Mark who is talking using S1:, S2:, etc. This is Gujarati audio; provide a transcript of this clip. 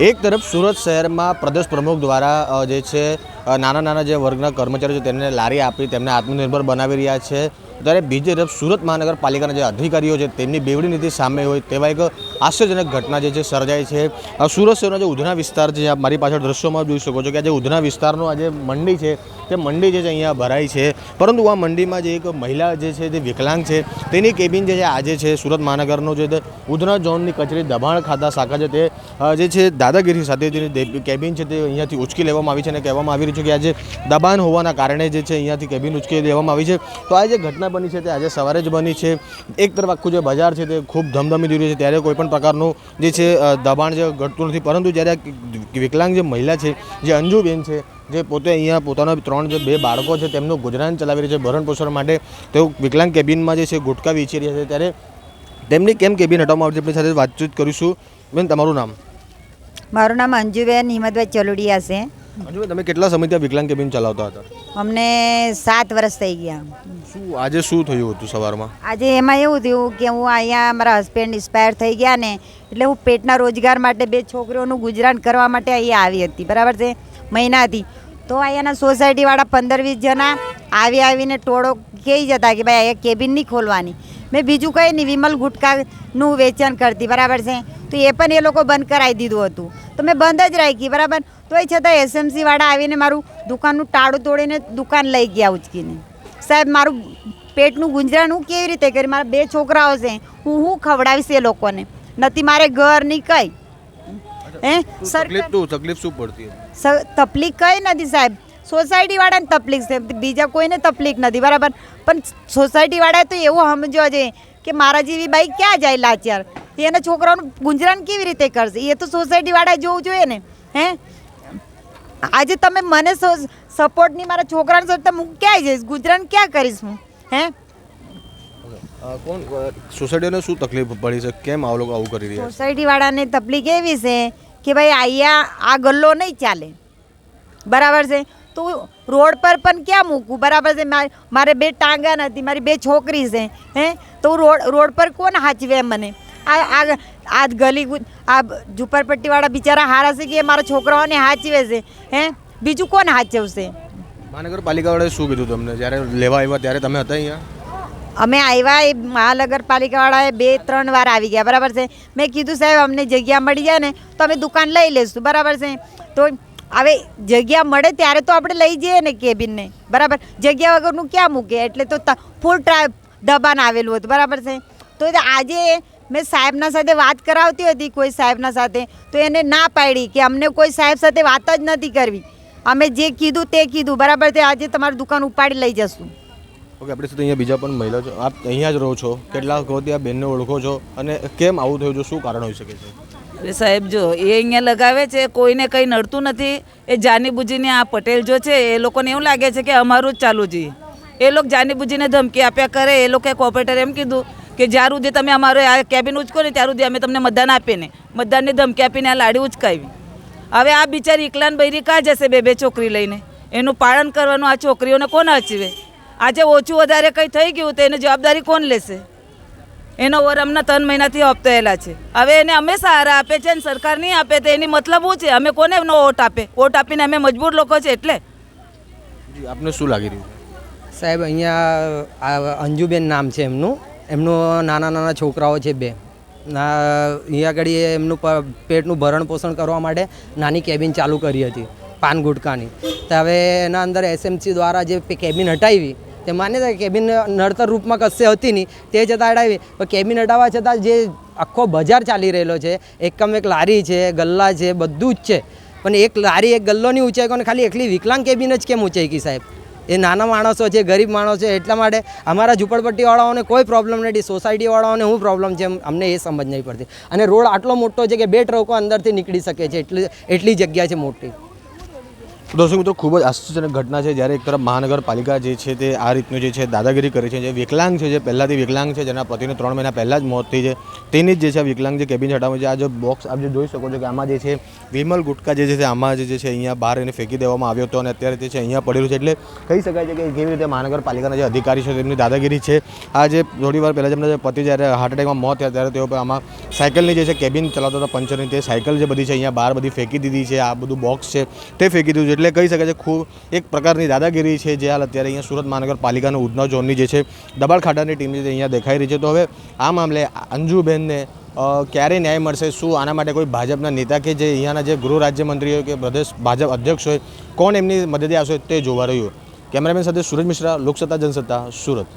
S1: એક તરફ સુરત શહેરમાં પ્રદેશ પ્રમુખ દ્વારા જે છે નાના નાના જે વર્ગના કર્મચારીઓ છે, તેમને લારી આપી, તેમને આત્મનિર્ભર બનાવી રહ્યા છે. ત્યારે બીજી તરફ સુરત મહાનગરપાલિકાના જે અધિકારીઓ છે, તેમની બેવડી નીતિ સામે હોય તેવા એક આશ્ચર્યજનક ઘટના જે છે, સર્જાય છે. સુરત શહેરનો જે ઉધના વિસ્તાર છે, આપ મારી પાછળ દ્રશ્યોમાં જોઈ શકો છો કે આ જે ઉધના વિસ્તારનો આ જે મંડી છે, તે મંડી જે છે અહીંયા ભરાઈ છે. પરંતુ આ મંડીમાં જે એક મહિલા જે છે તે વિકલાંગ છે, તેની કેબિન જે આજે છે સુરત મહાનગરનો જે ઉધના ઝોનની કચેરી દબાણ ખાતા શાખા છે, તે જે છે દાદાગીરી સાથે જેની કેબિન છે, તે અહીંયાથી ઉચકી લેવામાં આવી છે અને કહેવામાં આવી રહ્યું છે કે આજે દબાણ હોવાના કારણે જે છે, અહીંયાથી કેબિન ઉચકી લેવામાં આવી છે. તો આ જે ઘટના બની છે તે આજે સવારે જ બની છે. એક તરફ આખું જે બજાર છે તે ખૂબ ધમધમી રહ્યું છે. ત્યારે કોઈ પણ પ્રકારનું જે છે દબાણ જે ઘટતું નથી. પરંતુ જ્યારે વિકલાંગ જે મહિલા છે, જે અંજુબેન છે, જે પોતે અહીંયા પોતાના ત્રણ જે બે બાળકો છે, તેમનું ગુજરાન ચલાવી રહ્યા છે ભરણ પોષણ માટે. તેઓ વિકલાંગ કેબિનમાં જે છે ગુટકા વેચી રહ્યા છે. ત્યારે તેમની કેમ કેબિન હટાવવામાં આવશે આપણી સાથે વાતચીત કરીશું. બેન, તમારું નામ?
S2: મારું નામ અંજુબેન હિંમતભાઈ ચલુડિયા છે.
S1: અંજુબેન તમે કેટલા સમય ત્યાં વિકલાંગ કેબિન ચલાવતા હતા?
S2: અમને સાત વર્ષ થઈ ગયા.
S1: શું આજે શું થયું હતું સવારમાં?
S2: આજે એમાં એવું થયું કે હું અહીંયા મારા હસબન્ડ ઇન્સ્પાયર થઈ ગયા ને એટલે હું પેટના રોજગાર માટે બે છોકરીઓનું ગુજરાન કરવા માટે અહીંયા આવી હતી. બરાબર છે? મહિનાથી. તો અહીંયાના સોસાયટીવાળા પંદર વીસ જણા આવી આવીને ટોળો કહી જતા કે ભાઈ અહીંયા કેબિન નહીં ખોલવાની. મેં બીજું કંઈ નહીં વિમલ ગુટકાનું વેચાણ કરતી. બરાબર છે? તો એ પણ એ લોકો બંધ કરાવી દીધું હતું. તો મેં બંધ જ રાખી બરાબર? તો એ છતાં એસએમસી વાળા આવીને મારું દુકાનનું ટાળું તોડીને દુકાન લઈ ગયા ઉચકીને. સાહેબ મારું પેટનું ગુંજરાણ હું કેવી રીતે કરી મારા બે છોકરાઓ છે હું હું ખવડાવીશ એ લોકોને? નથી મારે ઘર નહીં કંઈ. હે?
S1: તકલીફ શું તકલીફ શું પડતી
S2: તકલીફ કંઈ નથી સાહેબ. સોસાયટીવાળાને તકલીફ છે બીજા કોઈને તકલીફ નથી બરાબર? પણ સોસાયટીવાળાએ તો એવું સમજો છે કે મારા જેવી બાઈક ક્યાં જાય લાચાર? એના છોકરાઓનું ગુંજરાણ કેવી રીતે કરશે? એ તો સોસાયટીવાળા જોવું જોઈએ ને હે? આજે તમે મને સપોર્ટ નહીં મારા છોકરાને સપોર્ટ હું ક્યાં જઈશ? ગુજરાન ક્યાં કરીશ હું? હે?
S1: કોણ? સોસાયટીને શું તકલીફ પડી છે? કેમ આ લોકો આવું કરી રહ્યા
S2: સોસાયટીવાળાને તકલીફ એવી છે કે ભાઈ અહીંયા આ ગલ્લો નહીં ચાલે. બરાબર છે? તો રોડ પર પણ ક્યાં મૂકું બરાબર છે? મારે બે ટાંગા નથી મારી બે છોકરી છે હે? તો રોડ રોડ પર કોણ હાચવે મને? આ આ આ ગલી આ ઝુંપડપટ્ટીવાળા બિચારા હારા છે કે મારા છોકરાઓને હાચવે છે હે? બીજું કોણ હાચવશે?
S1: મહાનગરપાલિકાવાળાએ શું કીધું તમને? જ્યારે લેવા આવ્યા ત્યારે તમે હતા અહીંયા?
S2: અમે આવ્યા એ મહાનગરપાલિકાવાળાએ બે ત્રણ વાર આવી ગયા બરાબર છે? મેં કીધું સાહેબ અમને જગ્યા મળી જાય ને તો અમે દુકાન લઈ લઈશું બરાબર છે? તો હવે જગ્યા મળે ત્યારે તો આપણે લઈ જઈએ ને કેબિનને. બરાબર? જગ્યા વગરનું ક્યાં મૂકે? એટલે તો ફૂલ ટ્રા દબાણ આવેલું હતું. બરાબર છે? તો આજે મેં સાહેબના સાથે વાત કરાવતી હતી કોઈ સાહેબના સાથે. તો એને ના પાડી કે અમને કોઈ સાહેબ સાથે વાત જ નથી કરવી. અમે જે કીધું તે કીધું. બરાબર છે? આજે તમારી દુકાન ઉપાડી લઈ જશું.
S1: ઓકે, આપણી સાથે અહીંયા બીજા પણ મહિલા છો. આપ અહીંયા જ રહો છો. કેટલા વખતથી આ બેનને ઓળખો છો. અને કેમ આવું થયું છે? શું કારણ હોઈ શકે છે?
S3: અરે સાહેબ, જો એ અહીંયા લગાવે છે, કોઈને કંઈ નડતું નથી. એ જાની બુજીને આ પટેલ જો છે, એ લોકોને એવું લાગે છે કે અમારું જ ચાલુ જોઈએ એ લોકો જાનીબુજીને ધમકી આપ્યા કરે. એ લોકોએ કોર્પોરેટરે એમ કીધું કે જ્યાર સુધી તમે અમારો આ કેબિન ઉચકો ને ત્યાર સુધી અમે તમને મતદાન આપીએ ને. મતદાનની ધમકી આપીને આ લાડી ઉચકાવી. હવે આ બિચારી એકલાન બૈરી કાં જશે બે બે છોકરી લઈને? એનું પાલન કરવાનું આ છોકરીઓને કોણ અચીવે આજે ઓછું વધારે કંઈ થઈ ગયું તો એની જવાબદારી કોણ લેશે? એનો વર અમને ત્રણ મહિનાથી હપ્તાયેલા છે. હવે એને અમે સહારા આપે છે અને સરકાર નહીં આપે તો એની મતલબ શું છે? અમે કોને એમનો વોટ આપે? વોટ આપીને અમે મજબૂર લોકો છે એટલે.
S1: આપને શું લાગી રહ્યું?
S4: સાહેબ અહીંયા આ અંજુબેન નામ છે એમનું. એમનું નાના નાના છોકરાઓ છે બે. ના અહીંયા આગળ એ એમનું પેટનું ભરણ પોષણ કરવા માટે નાની કેબિન ચાલુ કરી હતી પાન ગુટકાની તો હવે એના અંદર એસએમસી દ્વારા જે કેબિન હટાવી તે માન્યતા કેબિન નડતર રૂપમાં કશે હતી નહીં, તે છતાં અડાવી પણ કેબિન અડાવવા છતાં જે આખો બજાર ચાલી રહેલો છે, એકમ એક લારી છે, ગલ્લા છે, બધું જ છે. પણ એક લારી, એક ગલ્લોની ઊંચાઈ કોને, ખાલી એકલી વિકલાંગ કેબિન જ કેમ ઊંચાઈ ગઈ સાહેબ? એ નાના માણસો છે, ગરીબ માણસો છે, એટલા માટે અમારા ઝૂંપડપટ્ટીવાળાઓને કોઈ પ્રોબ્લેમ નથી સોસાયટીવાળાઓને શું પ્રોબ્લેમ છે અમને એ સમજ નહીં પડતી. અને રોડ આટલો મોટો છે કે બે ટ્રકો અંદરથી નીકળી શકે છે, એટલી એટલી જગ્યા છે મોટી.
S1: દર્શક મિત્રો ખૂબ જ આશ્ચર્યજનક ઘટના છે. જ્યારે એક તરફ મહાનગરપાલિકા જે છે તે આ રીતનું જે છે દાદાગીરી કરે છે, જે વિકલાંગ છે, જે પહેલાંથી વિકલાંગ છે, જેના પતિને ત્રણ મહિના પહેલાં જ મોત થઈ છે, તેની જ જે છે આ વિકલાંગ જે કેબિન હટાવવા છે, આ જે બોક્સ આપ જે જોઈ શકો છો કે આમાં જે છે વિમલ ગુટકા જે છે આમાં જે છે અહીંયા બહાર એને ફેંકી દેવામાં આવ્યો હતો અને અત્યારે તે છે અહીંયા પડેલું છે. એટલે કહી શકાય છે કે કેવી રીતે મહાનગરપાલિકાના જે અધિકારી છે તેમની દાદાગીરી છે. આ જે થોડી વાર પહેલાં જેમના પતિ જ્યારે હાર્ટ એટેકમાં મોત થયા ત્યારે તેઓ આમાં સાયકલની જે છે કેબિન ચલાવતા હતા પંચરની તે સાયકલ જે બધી છે અહીંયા બહાર બધી ફેંકી દીધી છે. આ બધું બોક્સ છે, તે ફેંકી દીધું છે. એટલે કહી શકાય છે, ખૂબ એક પ્રકારની દાદાગીરી છે જે હાલ અત્યારે અહીંયા સુરત મહાનગરપાલિકાનું ઉધના ઝોનની જે છે દબાણખાટાની ટીમ જે અહીંયા દેખાઈ રહી છે. તો હવે આ મામલે અંજુબેનને ક્યારે ન્યાય મળશે? શું આના માટે કોઈ ભાજપના નેતા કે જે અહીંયાના જે ગૃહ રાજ્યમંત્રી હોય કે પ્રદેશ ભાજપ અધ્યક્ષ હોય, કોણ એમની મદદે આવશે તે જોવા રહ્યું? કેમેરામેન સાથે સુરજ મિશ્રા, લોકસત્તા, જનસત્તા, સુરત.